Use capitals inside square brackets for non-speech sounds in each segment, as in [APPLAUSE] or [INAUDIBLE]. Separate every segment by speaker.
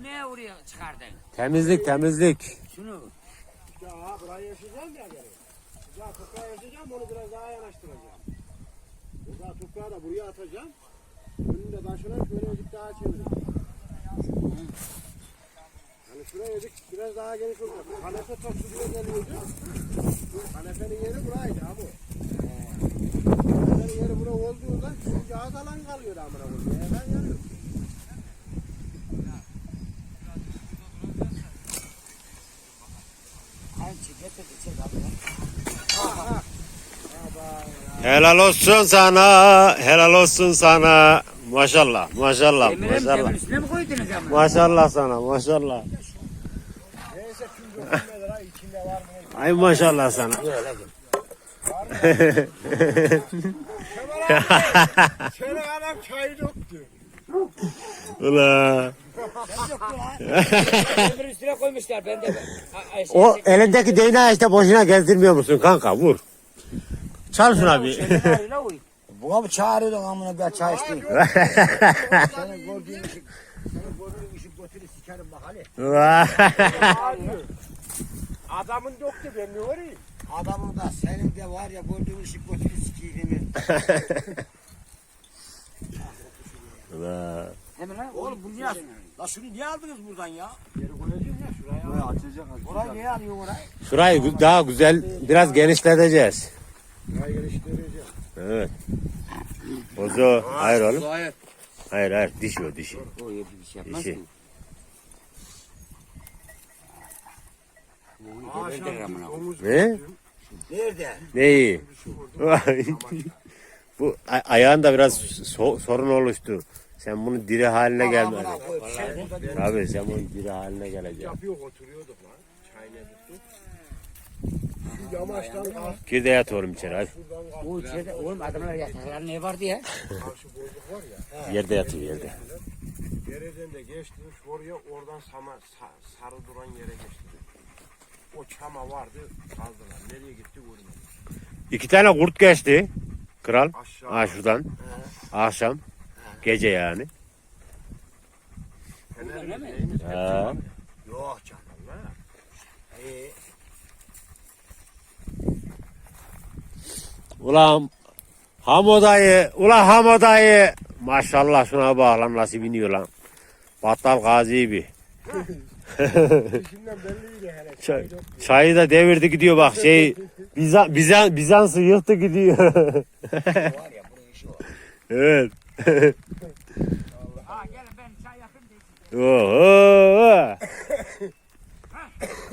Speaker 1: Bunu neye oraya çıkardın?
Speaker 2: Temizlik temizlik.
Speaker 1: Şunu.
Speaker 3: Ya aha burayı yaşayacağım ya geri. Güzel toprağa yaşayacağım onu biraz daha yanaştıracağım. Güzel toprağı da buraya atacağım. Önünde taşına şöyle bir daha çevireceğim. Yani şuraya dik biraz daha geniş olacak. Kanepe çok suya geliyordu. Bu kanefenin yeri buraydı ha bu. Kanefenin yeri bura olduğundan çünkü az alan kalıyor amına koyayım. Yerden yanıyor.
Speaker 1: Ay getir getir abi.
Speaker 2: Helal olsun sana. Helal olsun sana. Maşallah. Maşallah.
Speaker 1: Mi
Speaker 2: Maşallah.
Speaker 1: üstüne mi koydunuz ama?
Speaker 2: Maşallah sana. Maşallah.
Speaker 3: Neyse kim dokunmadır ha içinde var mı?
Speaker 2: Ay maşallah sana.
Speaker 3: Şöyle adam çayı döktü.
Speaker 2: Ula.
Speaker 1: Demir [LAUGHS] üstüne koymuşlar ben de. A- a- şey-
Speaker 2: O elindeki değneği işte boşuna gezdirmiyor musun kanka? Vur. Çal şuna bir. [LAUGHS]
Speaker 4: Buna mı çağırıyordun amına ben çay içtim.
Speaker 3: Seni gördüğün ışık, seni gördüğün ışık götürü sikerim bak hadi. Adamın döktü ben ne varayım?
Speaker 4: Adamın da senin de var ya gördüğün ışık götürü sikiyimi.
Speaker 2: Ula. [LAUGHS]
Speaker 1: Hemen ha.
Speaker 4: Oğlum bu niye? La şunu niye aldınız buradan ya?
Speaker 3: Geri koyacağım ya şuraya.
Speaker 4: Buraya açacak. Burayı niye alıyorsun orayı?
Speaker 2: Şurayı gü- daha güzel biraz genişleteceğiz.
Speaker 3: Şurayı geliştireceğim.
Speaker 2: Evet. Bozo. Hayır oğlum.
Speaker 4: Hayır.
Speaker 2: Hayır hayır. Diş o dişi.
Speaker 1: O yedi bir şey yapmaz
Speaker 2: İşi.
Speaker 1: ki. Bunu gebertir amına. koyayım.
Speaker 3: Domuz
Speaker 2: Ne?
Speaker 4: Nerede?
Speaker 2: Neyi?
Speaker 3: Vurdum. [LAUGHS]
Speaker 2: Bu a- ayağında biraz so- sorun oluştu. Sen bunu diri haline
Speaker 4: şey diyor.
Speaker 2: Abi sen bunu diri haline geleceksin.
Speaker 3: Yapıyor oturuyorduk lan. Çay ne tuttuk. Şu yamaçtan
Speaker 2: Gir de yat oğlum içeri hadi.
Speaker 1: Bu içeride oğlum adamlar yataklar ne vardı ya?
Speaker 3: Karşı bozuk var ya. [LAUGHS]
Speaker 2: Yerde yatıyor yerde.
Speaker 3: Dereden de geçtim oraya oradan sama, sa- sarı duran yere geçtim. O çama vardı kaldılar. Nereye gitti görmedim.
Speaker 2: İki tane kurt geçti. Kral.
Speaker 3: Aşağı.
Speaker 2: Ha şuradan. Akşam. Gece yani. Ha.
Speaker 4: Yok canım. Ee,
Speaker 2: Ulan Hamo dayı. Ulan Hamo dayı. Maşallah şuna bak lan nasıl biniyor lan. Battal gazi
Speaker 3: hele.
Speaker 2: Çay, çayı da devirdi gidiyor bak şey Bizan, Bizan, Bizans'ı yıktı gidiyor.
Speaker 4: var ya bunun işi var.
Speaker 2: evet.
Speaker 1: Ha gel ben çay yapayım da içeyim.
Speaker 2: Oho.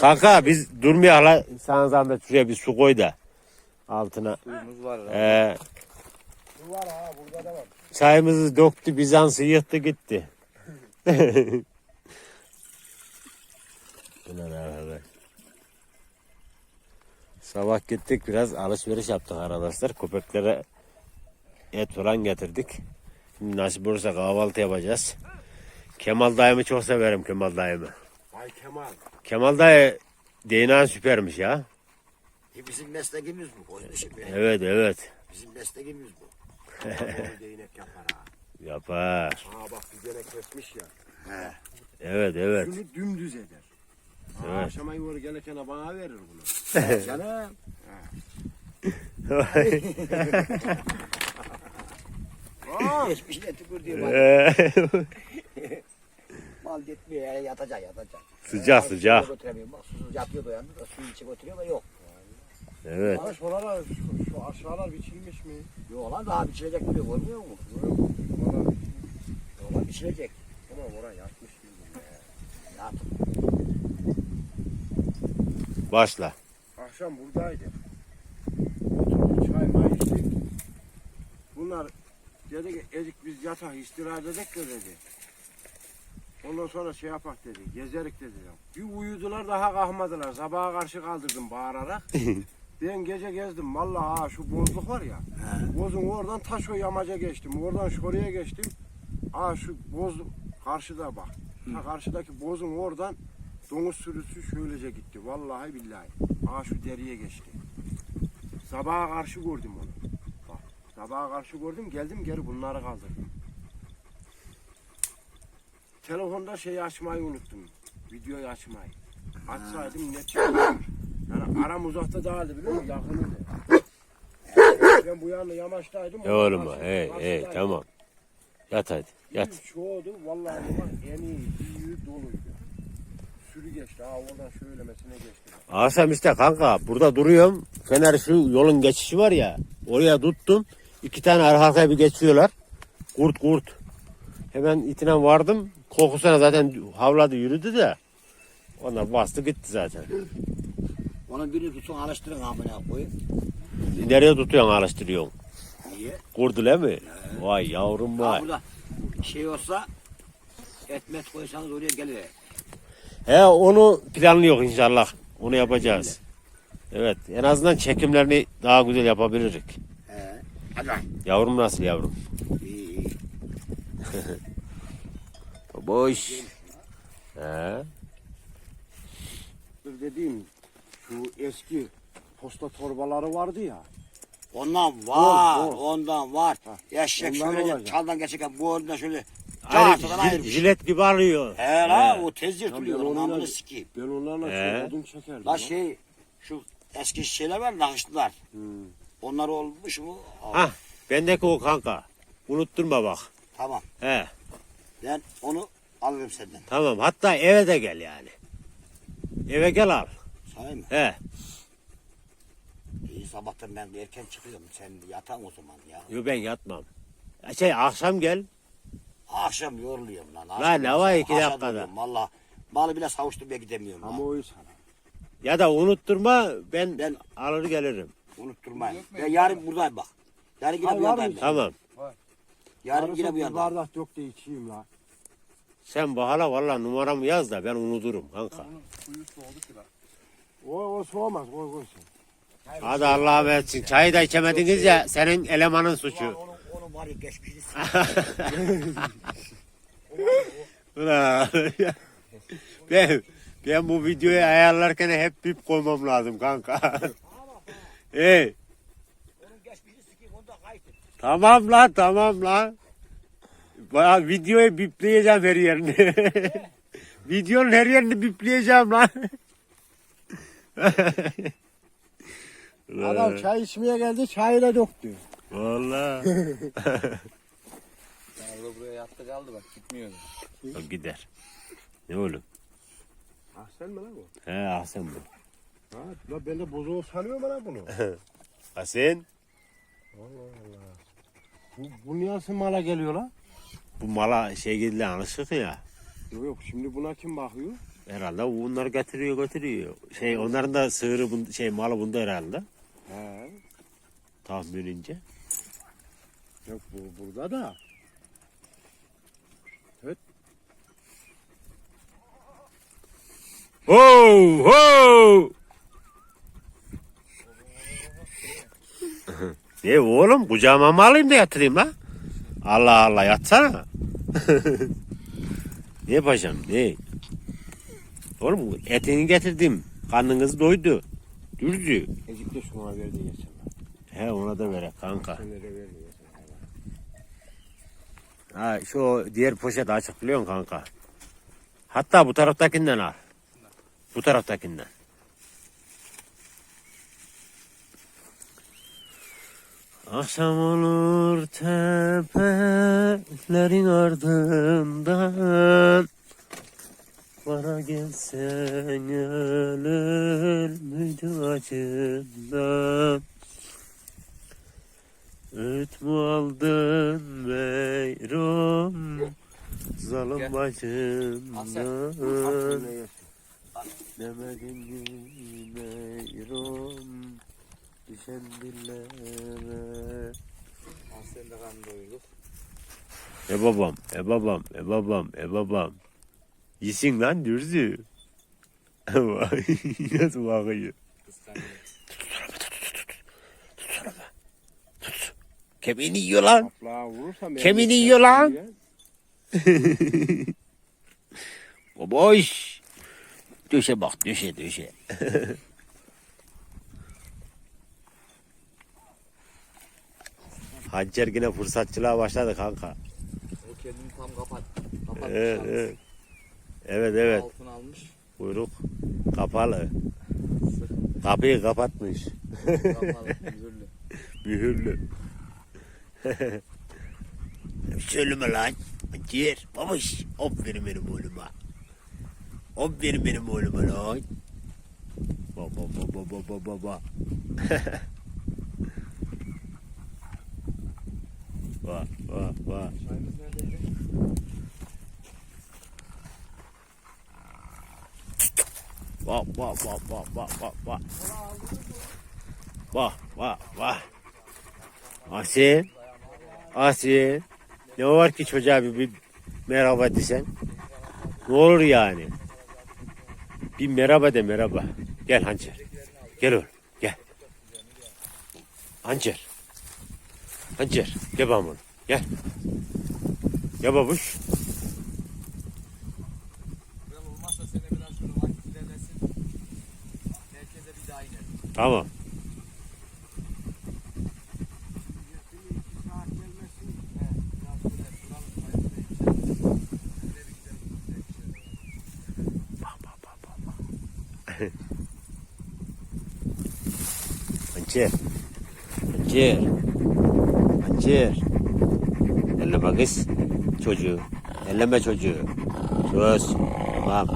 Speaker 2: Kanka biz durmayalım la. Sana zahmet şuraya bir su koy da. Altına.
Speaker 4: Suyumuz var.
Speaker 2: Ee,
Speaker 3: Bu var ha burada da var.
Speaker 2: çayımızı döktü Bizans'ı yıktı gitti. Ulan arkadaş. Sabah gittik biraz alışveriş yaptık arkadaşlar. Köpeklere et falan getirdik. Nasip olursa kahvaltı yapacağız. Kemal dayımı çok severim Kemal dayımı.
Speaker 3: Ay Kemal.
Speaker 2: Kemal dayı DNA süpermiş ya.
Speaker 4: E bizim meslekimiz bu. Koyun işi be.
Speaker 2: Evet evet.
Speaker 4: Bizim meslekimiz bu. [LAUGHS]
Speaker 3: Değnek yapar ha.
Speaker 2: Yapar.
Speaker 3: Aa bak bir gene kesmiş ya.
Speaker 2: Evet evet.
Speaker 3: Şunu dümdüz eder. Ha,
Speaker 2: Evet.
Speaker 3: Akşama yuvarı gelirken bana verir bunu. [LAUGHS]
Speaker 4: Canım. [LAUGHS]
Speaker 3: Aa, [LAUGHS]
Speaker 4: Geçmişine tükür diyor. bak. [LAUGHS] Mal gitmiyor ya yatacak yatacak.
Speaker 2: sıcak sıcak.
Speaker 4: Götüremiyor. Bak susuz yatıyor dayandı da suyun içi götürüyor ama yok.
Speaker 2: Evet.
Speaker 3: Bana şuralar, şu, şu aşağılar biçilmiş mi?
Speaker 4: Yok lan daha biçilecek gibi görmüyor musun?
Speaker 3: Yok. Valla
Speaker 4: Yok biçilecek.
Speaker 3: tamam oraya yatmış gibi.
Speaker 4: Yat.
Speaker 2: Başla.
Speaker 3: Akşam buradaydı. Oturduk çay may içtik. Bunlar dedi ki ezik biz yatak istirahat edek de dedi. Ondan sonra şey yapak dedi. Gezerik dedi. Bir uyudular daha kalkmadılar. Sabaha karşı kaldırdım bağırarak. [LAUGHS] ben gece gezdim. Vallahi ha şu bozluk var ya. Bozun oradan taş o yamaca geçtim. Oradan şuraya geçtim. Aa şu bozluk karşıda bak. Ha karşıdaki bozun oradan domuz sürüsü şöylece gitti. Vallahi billahi. Aa şu deriye geçti. Sabaha karşı gördüm onu. Sabaha karşı gördüm geldim geri bunları kaldırdım. telefonda şeyi açmayı unuttum. Videoyu açmayı. Açsaydım ne çıkıyor? Yani aram uzakta değildi biliyor musun? Yakınıydı. Ben bu yana yamaçtaydım.
Speaker 2: E oğlum
Speaker 3: karşı-
Speaker 2: hey hey
Speaker 3: karşıdaydım.
Speaker 2: tamam. Yat hadi yat.
Speaker 3: Bir Çoğudu vallahi bak en iyi, iyi doluydu. Sürü geçti ha oradan şöylemesine geçti.
Speaker 2: Asam işte kanka burada duruyorum. Fener şu yolun geçişi var ya. Oraya tuttum. İki tane arka arkaya bir geçiyorlar. Kurt kurt. Hemen itine vardım. Kokusuna zaten havladı yürüdü de. Onlar bastı gitti zaten.
Speaker 4: Onun birini tutsun alıştırın amına koyun.
Speaker 2: Nereye tutuyorsun alıştırıyorsun?
Speaker 4: Niye?
Speaker 2: Kurdu değil mi? Vay yavrum vay.
Speaker 4: burada şey olsa etmet koysanız oraya gelir.
Speaker 2: He onu planlıyor inşallah. Onu yapacağız. Evet en azından çekimlerini daha güzel yapabiliriz.
Speaker 4: Lan.
Speaker 2: Yavrum nasıl yavrum?
Speaker 4: İyi. [LAUGHS]
Speaker 2: Boş. He.
Speaker 3: Dur dediğim şu eski posta torbaları vardı ya.
Speaker 4: Ondan var,
Speaker 3: Bol, bol.
Speaker 4: ondan var. Eşek
Speaker 3: ondan
Speaker 4: şöyle
Speaker 3: olacak.
Speaker 4: çaldan geçerken bu orinden şöyle
Speaker 2: jil-
Speaker 4: ayırmış.
Speaker 2: jilet gibi alıyor.
Speaker 4: He la o tez yırtılıyor. Onun
Speaker 3: onunla-
Speaker 4: amını sikeyim.
Speaker 3: Ben onlarla
Speaker 2: He.
Speaker 3: çok odun çekerdim.
Speaker 4: La
Speaker 3: lan.
Speaker 4: şey şu eski şeyler var nakışlılar.
Speaker 3: Hmm.
Speaker 4: Onlar olmuş mu? Al.
Speaker 2: Hah bendeki o kanka. Unutturma bak.
Speaker 4: Tamam.
Speaker 2: He
Speaker 4: Ben onu alırım senden.
Speaker 2: tamam hatta eve de gel yani. Eve gel al.
Speaker 4: Sahi mi?
Speaker 2: He.
Speaker 4: İyi sabahtan ben erken çıkıyorum. Sen yatan o zaman ya.
Speaker 2: Yo ben yatmam. Şey akşam gel.
Speaker 4: Akşam yoruluyorum lan.
Speaker 2: Lan ne var iki
Speaker 4: Aşağı
Speaker 2: dakikada?
Speaker 4: duruyorum Valla. Malı bile savuşturmaya gidemiyorum.
Speaker 3: Ama
Speaker 4: Ama
Speaker 3: o sana.
Speaker 2: Ya da unutturma ben,
Speaker 4: Ben-
Speaker 2: alır gelirim.
Speaker 4: Unutturmayın. Ben yarın buradayım bak. Yarın yine bu
Speaker 3: var mı?
Speaker 4: ben.
Speaker 2: Tamam.
Speaker 4: Yarın yine bu
Speaker 3: bir
Speaker 4: yandayım.
Speaker 3: bardak yok da içeyim la.
Speaker 2: Sen bahala valla numaramı yaz da ben unuturum kanka.
Speaker 3: O, o soğumaz koy koy sen.
Speaker 2: Hadi Allah'a olun. Çayı da içemediniz ya senin elemanın suçu.
Speaker 4: Onu, onu var ya geçmişini [LAUGHS]
Speaker 2: Ulan. ben, ben bu videoyu ayarlarken hep bip koymam lazım kanka. Hey,
Speaker 4: Onun geçmişini sikeyim onu da kayıt et.
Speaker 2: tamam lan tamam lan. Baya videoyu bipleyeceğim her yerini. [LAUGHS] Videonun her yerini bipleyeceğim lan.
Speaker 3: Adam [LAUGHS] çay içmeye geldi çayı da döktü.
Speaker 2: Valla.
Speaker 5: Arada [LAUGHS] buraya yattı kaldı bak gitmiyordu.
Speaker 2: O gider. Ne oğlum?
Speaker 3: Ah sen mi lan o?
Speaker 2: He Ahsen bu.
Speaker 3: Ha, la ben de bozuğu sanıyorum lan bunu. [LAUGHS]
Speaker 2: Ahsen.
Speaker 3: bu, bu niye nasıl mala geliyor lan?
Speaker 2: Bu mala şey gidilen alışık ya.
Speaker 3: Yok yok şimdi buna kim bakıyor?
Speaker 2: Herhalde bunlar getiriyor götürüyor. Şey onların da sığırı bun- şey malı bunda herhalde.
Speaker 3: He.
Speaker 2: Tahminince.
Speaker 3: Yok bu burada da.
Speaker 2: Ho ho. Ne oğlum kucağıma mı alayım da yatırayım la? Allah Allah yatsana. [LAUGHS] ne paşam ne? Oğlum etini getirdim. Karnınız doydu. Dürdü.
Speaker 3: Ecik de şuna verdi geçen.
Speaker 2: He ona da verek kanka. Ha şu diğer poşet açık biliyor musun kanka? Hatta bu taraftakinden al. Bu taraftakinden. Akşam olur tepelerin ardından. Bana gelsen ölür müydü acından. Öğüt mü aldın bacımdan
Speaker 3: Ne yesin?
Speaker 2: Demedin mi meyrum Düşen dillere
Speaker 5: Sen de kan doyurduk.
Speaker 2: E babam, e babam, e babam, e babam Yesin lan dürzü Nasıl bakıyor. Kemiğini yiyor lan. Kemiğini yiyor lan. Baboş. Döşe bak döşe döşe. Hançer yine fırsatçılığa başladı kanka.
Speaker 5: O kendini tam kapat. Kapatmış.
Speaker 2: Evet, evet. Evet evet.
Speaker 5: Altın almış.
Speaker 2: Kuyruk kapalı.
Speaker 5: Sıkıntı.
Speaker 2: Kapıyı kapatmış.
Speaker 5: Kapalı. Mühürlü. [LAUGHS]
Speaker 2: Mühürlü. [LAUGHS] Söyleme lan. Ciğer. Babuş. Hop verin benim oğluma. Hop verin benim oğluma lan. Ba ba ba ba ba ba ba [LAUGHS] ba. Va va va.
Speaker 5: Çayımız neredeydi?
Speaker 2: Va va va va va va va. Va va va. Asin. Asin. Ne var ki çocuğa bir, bir merhaba desen? Ne olur yani? Bir merhaba de merhaba. Gel Hançer. Gel oğlum gel. Hançer. Hançer. Gel bana oğlum. Gel. Gel babuş. Tamam. [LAUGHS]
Speaker 3: iki saat
Speaker 2: Hançer. Elleme kız. Çocuğu. Elleme çocuğu. Sus. Tamam.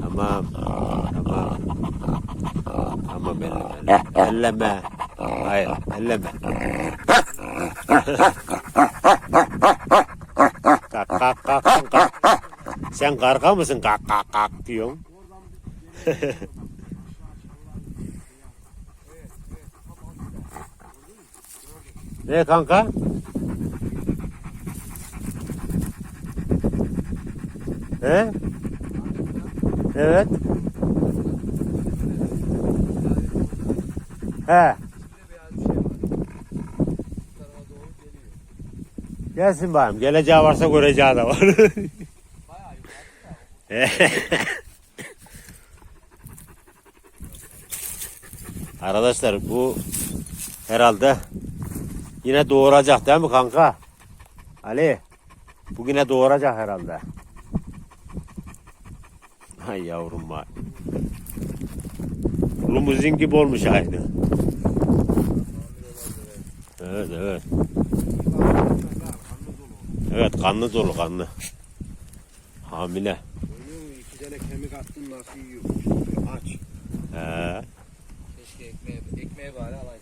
Speaker 2: Tamam. Tamam. Tamam elleme. Elleme. Hayır elleme. kak kak kak, kak. Sen karga mısın kak kak kak diyorsun. [LAUGHS] Ne kanka? He? Evet. He. Gelsin bakayım. Geleceği varsa göreceği de var. [LAUGHS] Arkadaşlar bu herhalde yine doğuracak değil mi kanka? Ali. Bu yine doğuracak herhalde. Ay yavrum vay. Limuzin gibi olmuş aynı. Evet evet. Evet kanlı dolu kanlı. Hamile.
Speaker 3: İki tane kemik attın nasıl yiyor? Aç.
Speaker 2: He.
Speaker 5: Keşke ekmeğe, ekmeğe bari alaydık.